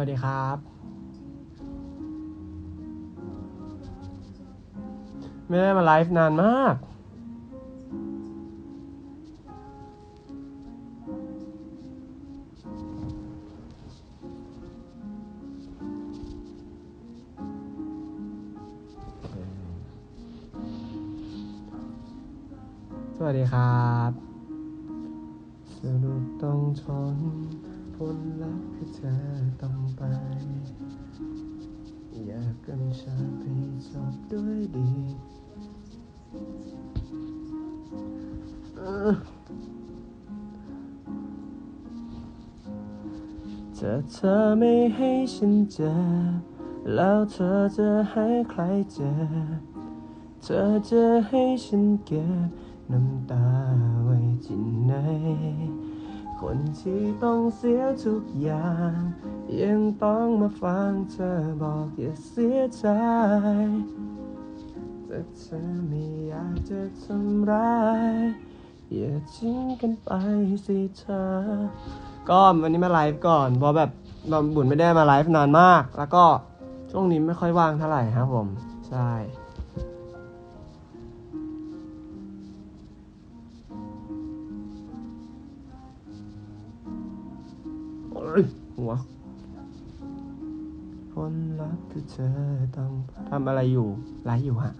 วัสดีครับ ไม่ได้มาไลฟ์นานมาก สวัสดีครับสรุปต้องทน ผลลัพธ์คือเธอต้องไป อยากกันชาไปจบด้วยดีเออจะเธอไม่ให้ฉันเจ็บแล้วเธอจะให้ใครเจ็บเธอจะให้ฉันเก็บน้ำตาไว้ที่ไหน คนที่ต้องเสียทุกอย่าง ยังต้องมาฟังเธอบอกอย่าเสียใจแต่เธอไม่อยากจะทำร้ายอย่าทิ้งกันไปสิเธอ ก็วันนี้มาไลฟ์ก่อนเพราะแบบเราบุญไม่ได้มาไลฟ์นานมาก แล้วก็ช่วงนี้ไม่ค่อยว่างเท่าไหร่ครับผม ใช่ ยหัวผลลัพธ์ที่เธอต้องทำอะไรอยู่ไลฟ์อยู่ฮะ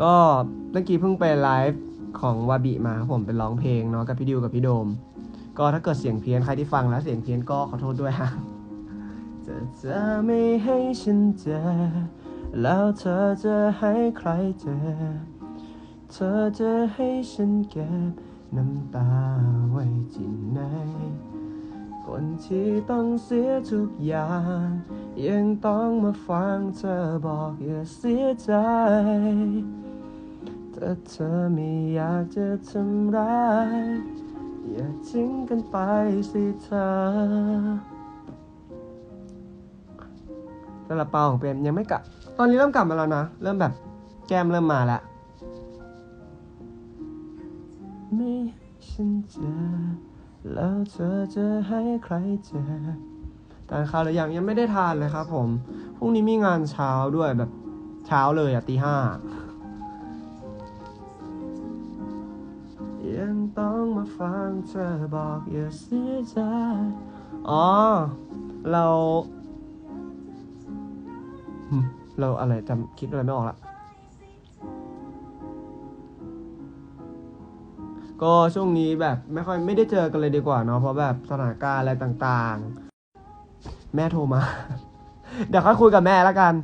ก็เมื่อกี้เพิ่งไปไลฟ์ของวาบิมาครับผมเป็นร้องเพลงเนาะกับพี่ดิวกับพี่โดม ก็ถ้าเกิดเสียงเพี้ยนใครที่ฟังแล้วเสียงเพี้ยนก็ขอโทษด้วยฮะจะจะไม่ให้ฉันเจอ แล้วเธอจะให้ใครเจอ เธอจะให้ฉันเก็บ น้ำตาไว้ที่ไหน คนที่ต้องเสียทุกอย่าง ยังต้องมาฟังเธอบอกอย่าเสียใจแต่เธอไม่อยากจะทำร้าย อย่าทิ้งกันไปสิเธอสลับเปาของเปรมยังไม่กลับ ตอนนี้เริ่มกลับมาแล้วนะ เริ่มแบบแก้มเริ่มมาแล้ว ไม่ฉันเจอ แล้วเธอจะให้ใครเจอทานข้าวหรือยังยังไม่ได้ทานเลยครับ ผมพรุ่งนี้มีงานเช้าด้วยแบบเช้าเลยอะตีห้ายังต้องมาฟังเธอบอกอย่าเสียใจ อ๋อ เรา เราอะไรจำคิดอะไรไม่ออกละ ก็ช่วงนี้แบบไม่ค่อยไม่ได้เจอกันเลยดีกว่าเนาะเพราะแบบสถานการณ์อะไรต่างๆ แม่โทรมา เดี๋ยวค่อยคุยกับแม่แล้วกัน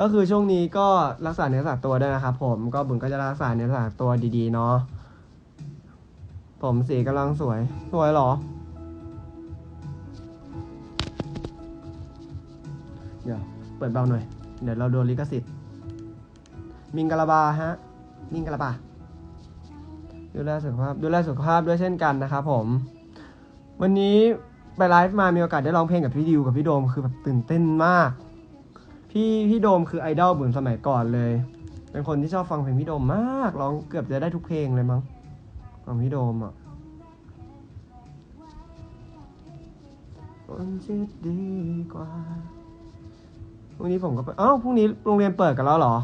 ก็คือช่วงนี้ก็รักษาเนื้อรักษาตัวด้วยนะครับผมก็บุญก็จะรักษาเนื้อรักษาตัวดีๆเนาะผมสีกำลังสวย สวยหรอ เดี๋ยวเปิดเบาหน่อย เดี๋ยวเราโดนลิขสิทธิ์ มิงกะลาบาฮะ มิงกะลาบา ดูแลสุขภาพดูแลสุขภาพด้วยเช่นกันนะครับผม วันนี้ไปไลฟ์มามีโอกาสได้ร้องเพลงกับพี่ดิวกับพี่โดมคือแบบตื่นเต้นมาก พี่พี่โดมคือไอดอลบุญสมัยก่อนเลย เป็นคนที่ชอบฟังเพลงพี่โดมมากร้องเกือบจะได้ทุกเพลงเลยมั้งของพี่โดมอะคนที่ดีกว่าพรุ่งนี้ผมก็ไปเอ้าพรุ่งนี้โรงเรียนเปิดกันแล้วเหรอ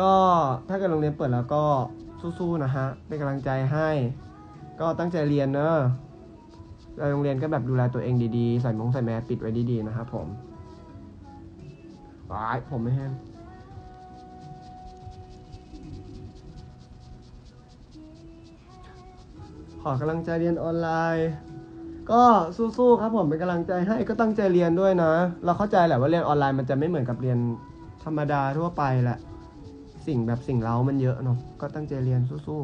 ก็ถ้าเกิดโรงเรียนเปิดแล้วก็ สู้ๆนะฮะ เป็นกำลังใจให้ ก็ตั้งใจเรียนเนอะไปโรงเรียนก็แบบดูแลตัวเองดีๆ ใส่มงใส่แมสปิดไว้ดีๆนะครับผมว้ายผมไม่แห้งขอกำลังใจเรียนออนไลน์ ก็สู้ๆครับผมเป็นกำลังใจให้ก็ตั้งใจเรียนด้วยนะ เราเข้าใจแหละว่าเรียนออนไลน์มันจะไม่เหมือนกับเรียนธรรมดาทั่วไปแหละ สิ่งแบบสิ่งเร้ามันเยอะเนาะก็ตั้งใจเรียนสู้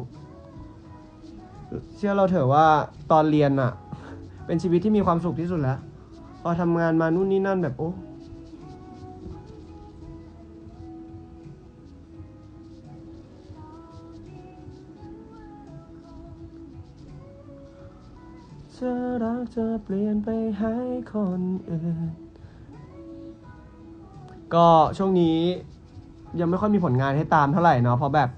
ๆเชื่อเราเถอะว่าตอนเรียนอะเป็นชีวิตที่มีความสุขที่สุดแล้ว พอทำงานมานู่นนี่นั่นแบบโอ้เธอรักจะเปลี่ยนไปให้คนอื่น ก็ช่วงนี้ ยังไม่ค่อยมีผลงานให้ตามเท่าไหร่เนาะเพราะแบบ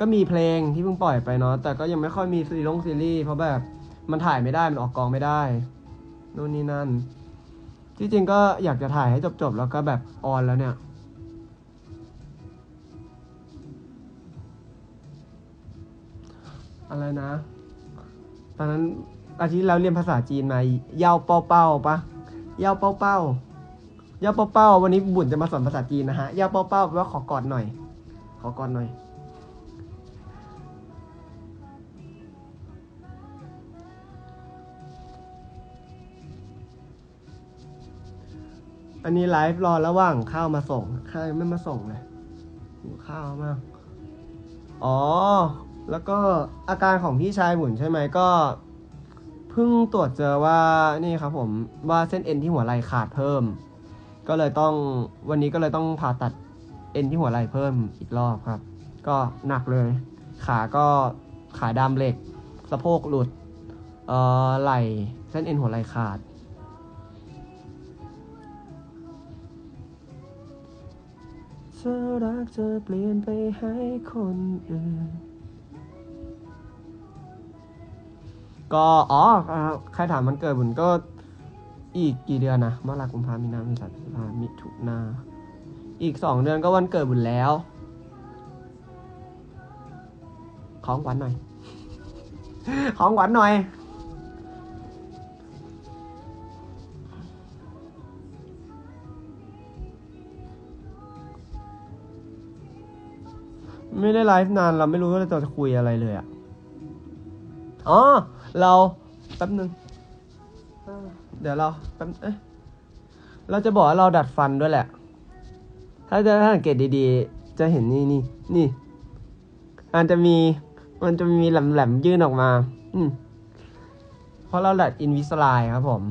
ก็มีเพลงที่เพิ่งปล่อยไปเนาะแต่ก็ยังไม่ค่อยมีซีรีส์ซีรีส์เพราะแบบมันถ่ายไม่ได้มันออกกองไม่ได้นู่นนี่นั่น ที่จริงก็อยากจะถ่ายให้จบๆแล้วก็แบบออนแล้วเนี่ยอะไรนะ ตอนนั้นอาทิตย์แล้วเรียนภาษาจีนมา เย่าเป้าเป้าปะ เย่าเป้าเป้า ย่าเป้าเป้าวันนี้บุญจะมาสอนภาษาจีนนะฮะย่าเป้าเป้าแปลว่าขอกอดหน่อย ขอกอดหน่อย อันนี้ไลฟ์รอระหว่างข้าวมาส่ง ข้าวยังไม่มาส่งเลยหิวข้าวมาก อ๋อ แล้วก็อาการของพี่ชายหมุนใช่ไหมก็เพิ่งตรวจเจอว่านี่ครับผมว่าเส้นเอ็นที่หัวไหล่ขาดเพิ่ม ก็เลยต้องวันนี้ก็เลยต้องผ่าตัดเอ็นที่หัวไหล่เพิ่มอีกรอบครับ ก็หนักเลย ขาก็ขาดามเหล็ก สะโพกหลุดเอ่อไหล่เส้นเอ็นหัวไหล่ขาด เธอรักเธอเปลี่ยนไปให้คนอื่น ก็อ๋ออ่าใครถามมันเกิดบุญก็ อีกกี่เดือนนะมกรากุมภามีนาเมษาพฤษภามิถุนา อีกสองเดือนก็วันเกิดบุญแล้ว ของหวานหน่อย ของหวานหน่อย ไม่ได้ไลฟ์นานเราไม่รู้ว่าเราจะคุยอะไรเลยอะอ๋อ เราแป๊บนึง เดี๋ยวเราแป๊บเอ๊ะเราจะบอกว่าเราดัดฟันด้วยแหละ ถ้าจะถ้าสังเกตดีๆ จะเห็นนี่นี่นี่มันจะมีมันจะมีแหลมๆยื่นออกมา อืมเพราะเราดัดอินวิสไลครับผม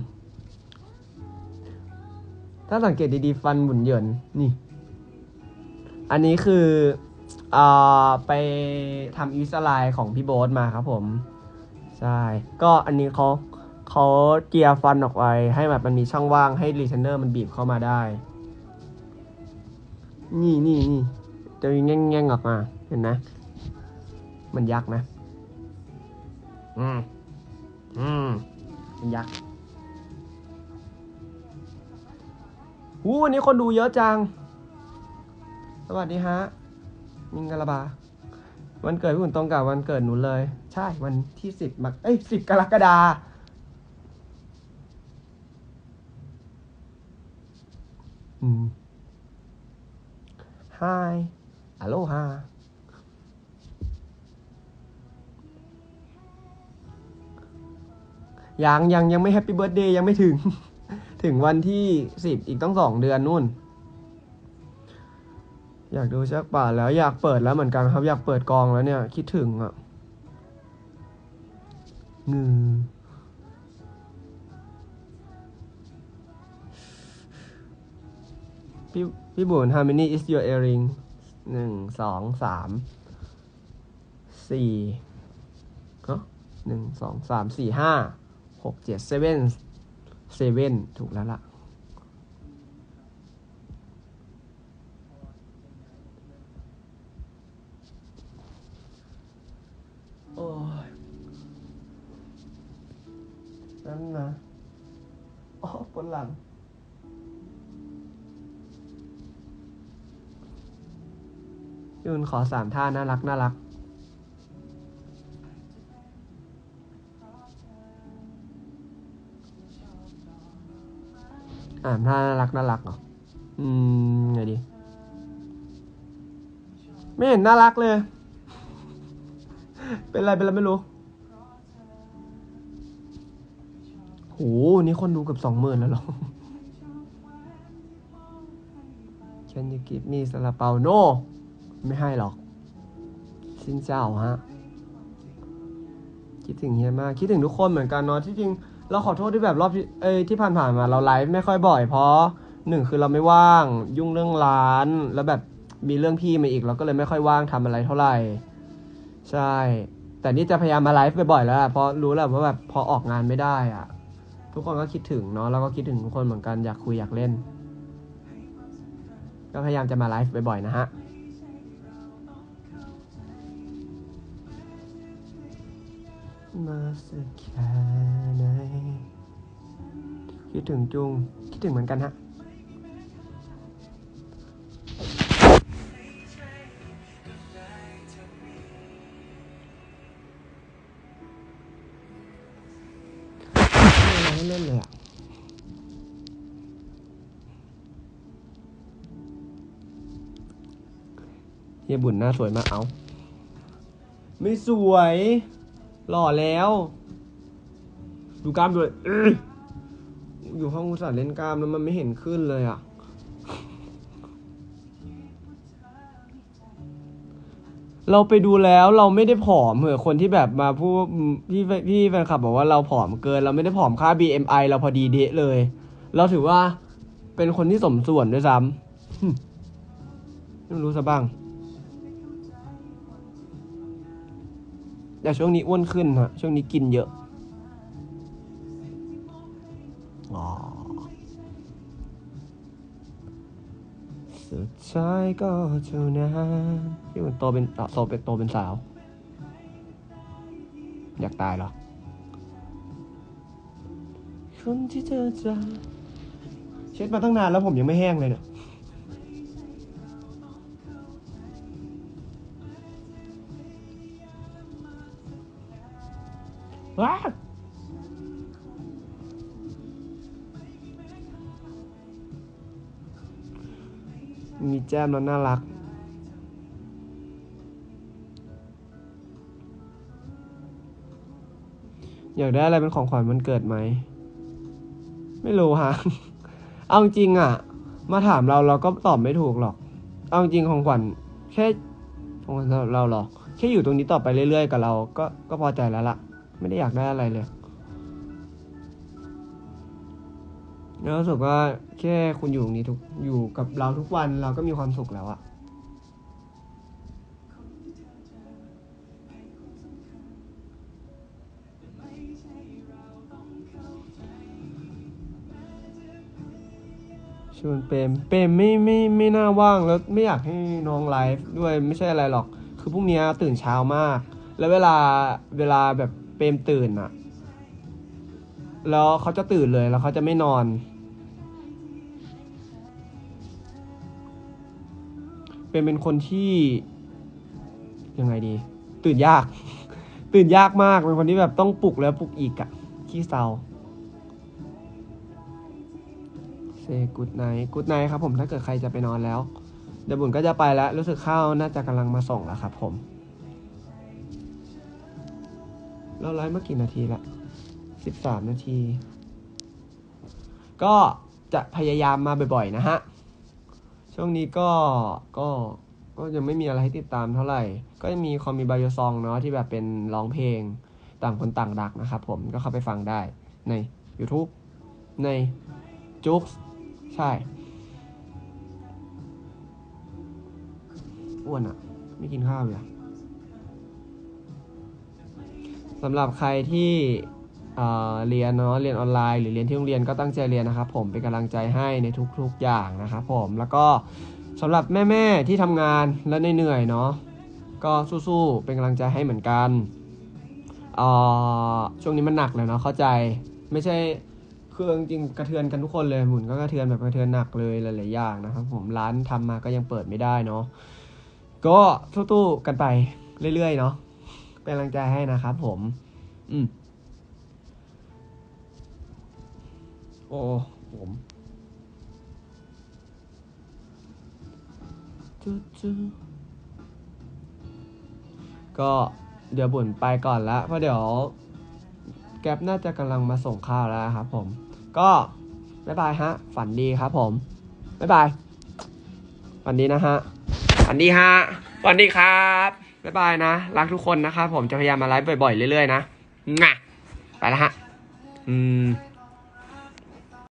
ถ้าสังเกตดีๆ ฟันหมุนเหยินนี่ อันนี้คืออ่าไปทำอินวิสไลของพี่โบ๊ทมาครับผม ใช่ ก็อันนี้เขา เขาเจียร์ฟันออกไปให้แบบมันมีช่องว่างให้รีเทนเนอร์มันบีบเข้ามาได้ นี่นี่นี่จะมีแง่งแง่งๆออกมา เห็นไหมมันยักษ์นะ อืม อืม มันยักษ์หูวันนี้คนดูเยอะจัง สวัสดีฮะ มิงกะลาบา วันเกิดพี่หุ่นตรงกับวันเกิดหนูเลย ใช่ วันที่สิบมกเอ้ยสิบกรกฎา อืม Hi Aloha ยังยังยังไม่แฮปปี้เบิร์ดเดย์ยังไม่ถึง ถึงวันที่สิบอีกต้องสองเดือนนู่น อยากดูชักป่าแล้วอยากเปิดแล้วเหมือนกันครับ อยากเปิดกองแล้วเนี่ย คิดถึงอะงือ พี่พี่บุญ how many is your earring หนึ่งสองสามสี่เนาะหนึ่งสองสามสี่ห้าหกเจ็ดเซเว่นเซเว่นถูกแล้วล่ะ โอ้ยนั่นนะอ๋อปวดหลัง พี่อุ่นขอสามท่าน่ารักน่ารักอ่านท่าน่ารักน่ารักเหรอ อืมไงดี ไม่เห็นน่ารักเลย เป็นไรเป็นไรไม่รู้โหนี่คนดูเกับสองหมื่นแล้วหรอ Can you give me ซาลาเปา no ไม่ให้หรอกสินเจ้าฮะ คิดถึงเฮียมาก คิดถึงทุกคนเหมือนกันเนาะ ที่จริงเราขอโทษที่แบบรอบที่เอ้ยที่ผ่านๆมา เราไลฟ์ไม่ค่อยบ่อยเพราะหนึ่งคือเราไม่ว่างยุ่งเรื่องร้าน แล้วแบบมีเรื่องพี่มาอีก เราก็เลยไม่ค่อยว่างทำอะไรเท่าไหร่ ใช่ แต่นี่จะพยายามมาไลฟ์บ่อยๆแล้วเพราะรู้แหละว่าแบบพอออกงานไม่ได้อะทุกคนก็คิดถึงเนาะแล้วก็คิดถึงทุกคนเหมือนกันอยากคุยอยากเล่น ก็พยายามจะมาไลฟ์บ่อยๆนะฮะ มาสักแค่ไหนคิดถึงจุง คิดถึงเหมือนกันฮะไม่เล่นเลยอะเฮียบุญหน้าสวยมากเอา ไม่สวย หล่อแล้ว ดูกล้ามด้วยอยู่ห้องอุตส่าห์เล่นกล้ามแล้วมันไม่เห็นขึ้นเลยอะ เราไปดูแล้วเราไม่ได้ผอมเหมือนคนที่แบบมาพูดพี่พี่แฟนคลับบอกว่าเราผอมเกิน เราไม่ได้ผอมค่า BMI เราพอดีเดะเลย เราถือว่าเป็นคนที่สมส่วนด้วยซ้ำไม่รู้ซะบ้าง แต่ช่วงนี้อ้วนขึ้นฮะช่วงนี้กินเยอะอ๋อสุดท้ายก็เท่านั้นที่มันโตเป็นเอ่อโตเป็นโตเป็นสาว อยากตายเหรอ คนที่เธอจะเช็ดมาตั้งนานแล้วผมยังไม่แห้งเลยเนี่ย แจ้มแล้วน่ารัก อยากได้อะไรเป็นของขวัญวันเกิดไหม ไม่รู้ฮะ เอาจริงอะมาถามเราเราก็ตอบไม่ถูกหรอก เอาจริงของขวัญแค่ของขวัญสำหรับเราหรอก แค่อยู่ตรงนี้ต่อไปเรื่อยๆกับเรา ก็ก็พอใจแล้วล่ะ ไม่ได้อยากได้อะไรเลย แล้วรู้สึกว่าแค่คุณอยู่ตรงนี้ทุกอยู่กับเราทุกวันเราก็มีความสุขแล้วอะชวนเปมเปมไม่ไม่ไม่น่าว่างแล้วไม่อยากให้น้องไลฟ์ด้วยไม่ใช่อะไรหรอก คือพรุ่งนี้ตื่นเช้ามาก แล้วเวลาเวลาแบบเปมตื่นอะแล้วเขาจะตื่นเลยแล้วเขาจะไม่นอน เป็นเป็นคนที่ยังไงดี ตื่นยาก ตื่นยากมากเป็นคนที่แบบต้องปลุกแล้วปลุกอีกอะขี้เศร้าเซกูดไนกูดไนครับผมถ้าเกิดใครจะไปนอนแล้ว เดี๋ยวบุญก็จะไปแล้ว รู้สึกข้าวน่าจะกำลังมาส่งแล้วครับผม เราไลฟ์เมื่อกี่นาทีละสิบสามนาที ก็จะพยายามมาบ่อยๆนะฮะ ช่วงนี้ก็ก็ก็ยังไม่มีอะไรให้ติดตามเท่าไหร่ ก็จะมีคอมมีบายซองเนาะที่แบบเป็นร้องเพลงต่างคนต่างดักนะครับผมก็เข้าไปฟังได้ใน YouTube ในจุกใช่อ้วนอะไม่กินข้าวเลยสำหรับใครที่ เรียนเนาะเรียนออนไลน์ หรือเรียนที่โรงเรียนก็ตั้งใจเรียนนะครับผมเป็นกำลังใจให้ในทุกๆอย่างนะครับผมแล้วก็สำหรับแม่ๆที่ทำงานแล้วเหนื่อยเนาะก็สู้ๆเป็นกำลังใจให้เหมือนกันช่วงนี้มันหนักเลยเนาะเข้าใจไม่ใช่เครื่องจริงกระเทือนกันทุกคนเลยหมุนก็กระเทือนแบบกระเทือนหนักเลยหลายๆอย่างนะครับผมร้านทำมาก็ยังเปิดไม่ได้เนาะก็สู้ๆกันไปเรื่อยๆเนาะเป็นกำลังใจให้นะครับผม อืม อ้ผมจูจูก็เดี๋ยวบุญไปก่อนละเพราะเดี๋ยว แก๊ปน่าจะกำลังมาส่งข้าวแล้วครับผม ก็บ๊ายบายฮะ ฝันดีครับผมบ๊ายบายฝันดีนะฮะฝันดีฮะฝันดีครับบ๊ายบายนะ รักทุกคนนะครับผมจะพยายามมาไลฟ์บ่อยๆ เรื่อยๆ นะงะไปแล้วฮะ อืม